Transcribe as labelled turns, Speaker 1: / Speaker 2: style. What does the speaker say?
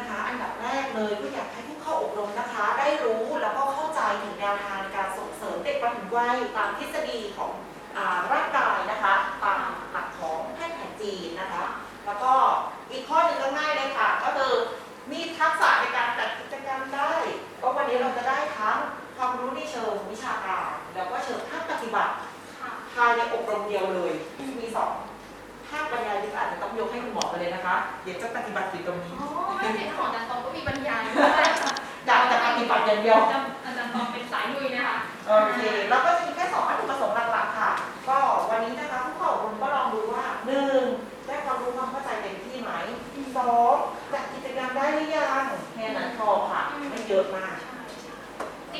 Speaker 1: นะคะ อันดับแรกเลยก็อยากให้ผู้เข้าอบรมนะคะ ได้รู้แล้วก็เข้าใจถึงแนวทางในการส่งเสริมเด็กประถมวัยตามทฤษฎีของร่างกายนะคะตามหลักของแพทย์แผนจีนนะคะ แล้วก็อีกข้อหนึ่งก็ง่ายเลยค่ะ ก็คือมีทักษะในการจัดกิจกรรมได้ก็วันนี้เราจะได้ทั้งความรู้ในเชิงวิชาการ แล้วก็เชิงภาคปฏิบัติภายในอบรมเดียวเลย มีสองภาคบรรยายหรืออาจจะ ยกให้คุณหมอไปเลยนะคะ เดี๋ยวจะปฏิบัติอยู่ตรงนี้ อ๋อไม่เห็นขอ
Speaker 2: งอาจารย์ตองก็มีบรรยายด้วยอยากจะปฏิบัติอย่างเดียว อาจารย์อาจารย์ตองเป็นสายลุยนะคะโอเค แล้ว
Speaker 1: ก็จะมีแค่สองวัตถุประสงค์หลักๆค่ะ ก็วันนี้นะคะผู้เข้าอบรมก็ลองดูว่าหนึ่งได้ความรู้ความเข้าใจเต็มที่ไหม
Speaker 2: ส
Speaker 1: องจัดกิจกรรมได้หรือยังแค่นั้นพอค่ะ ไม่เยอะมาก
Speaker 2: ใช่